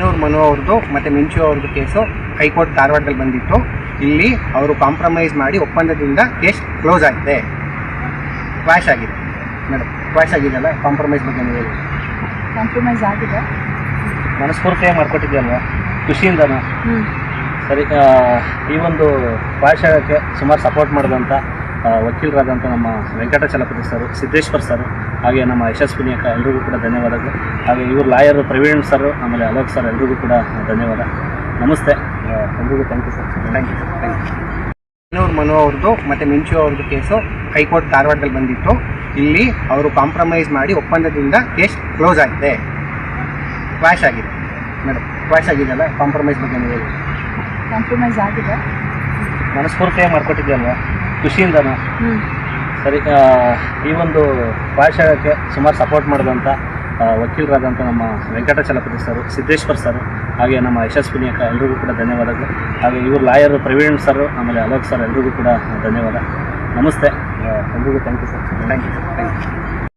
ಇನ್ನೂರು ಮನು ಅವ್ರದ್ದು ಮತ್ತು ಮಿಂಚು ಅವ್ರದ್ದು ಕೇಸು ಹೈಕೋರ್ಟ್ ಧಾರವಾಡದಲ್ಲಿ ಬಂದಿತ್ತು. ಇಲ್ಲಿ ಅವರು ಕಾಂಪ್ರಮೈಸ್ ಮಾಡಿ ಒಪ್ಪಂದದಿಂದ ಕೇಸ್ ಕ್ಲೋಸ್ ಆಗಿದೆ. ಕ್ವಾಶ್ ಆಗಿದೆ. ಮೇಡಮ್ ಕ್ವಾಶ್ ಆಗಿದೆಯಲ್ಲ? ಕಾಂಪ್ರಮೈಸ್ ಬಗ್ಗೆ ನೀವು ಹೇಳಿ. ಕಾಂಪ್ರಮೈಸ್ ಆಗಿದೆ. ಮನಸ್ಫೂರ್ತಿಯಾಗಿ ಮಾಡ್ಕೊಟ್ಟಿದ್ಯಲ್ವಾ ಖುಷಿಯಿಂದನೂ? ಸರಿ ಈ ಒಂದು ಭಾಷಣಕ್ಕೆ ಸುಮಾರು ಸಪೋರ್ಟ್ ಮಾಡಿದಂಥ ವಕೀಲರಾದಂಥ ನಮ್ಮ ವೆಂಕಟಾಚಲಪತಿ ಸರ್ ಸಿದ್ದೇಶ್ವರ್ ಸರ್ ಹಾಗೆ ನಮ್ಮ ಯಶಸ್ವಿನಿ ಅಕ್ಕ ಎಲ್ರಿಗೂ ಕೂಡ ಧನ್ಯವಾದಗಳು. ಹಾಗೆ ಇವರು ಲಾಯರ್ ಪ್ರವೀಣ್ ಸರ್ ಆಮೇಲೆ ಅಲೋಕ್ ಸರ್ ಎಲ್ರಿಗೂ ಕೂಡ ಧನ್ಯವಾದ. ನಮಸ್ತೆ. ಎಲ್ರಿಗೂ thank you sir thank you thank you ಇನ್ನೂರು ಮನು ಅವ್ರದ್ದು ಮತ್ತು ಮಿಂಚು ಅವ್ರದ್ದು ಕೇಸು ಹೈಕೋರ್ಟ್ ಧಾರವಾಡದಲ್ಲಿ ಬಂದಿತ್ತು. ಇಲ್ಲಿ ಅವರು ಕಾಂಪ್ರಮೈಸ್ ಮಾಡಿ ಒಪ್ಪಂದದಿಂದ ಕೇಸ್ ಕ್ಲೋಸ್ ಆಗಿದೆ. ಕ್ವಾಶ್ ಆಗಿದೆ. ಮೇಡಮ್ ಕ್ವಾಶ್ ಆಗಿದೆಯಲ್ಲ ಕಾಂಪ್ರಮೈಸ್ ಬಗ್ಗೆ ನೀವು ಕಾಂಪ್ರಮೈಸ್ ಆಗಿದೆ. ಮನಸ್ಫೂರ್ತಿಯಾಗಿ ಮಾಡ್ಕೊಟ್ಟಿದ್ಯಲ್ವಾ ಖುಷಿಯಿಂದನೂ ಹ್ಞೂ ಸರಿ ಈ ಒಂದು ಭಾಷಣಕ್ಕೆ ಸುಮಾರು ಸಪೋರ್ಟ್ ಮಾಡಿದಂಥ ವಕೀಲರಾದಂಥ ನಮ್ಮ ವೆಂಕಟಾಚಲಪತಿ ಸರ್ ಸಿದ್ದೇಶ್ವರ್ ಸರ್ ಹಾಗೆ ನಮ್ಮ ಯಶಸ್ವಿನಿ ಅಕ್ಕ ಎಲ್ರಿಗೂ ಕೂಡ ಧನ್ಯವಾದಗಳು. ಹಾಗೆ ಇವರು ಲಾಯರ್ ಪ್ರವೀಣ್ ಸರ್ ಆಮೇಲೆ ಅಲೋಕ್ ಸರ್ ಎಲ್ರಿಗೂ ಕೂಡ ಧನ್ಯವಾದ. ನಮಸ್ತೆ. ಎಲ್ರಿಗೂ thank you sir thank you thank you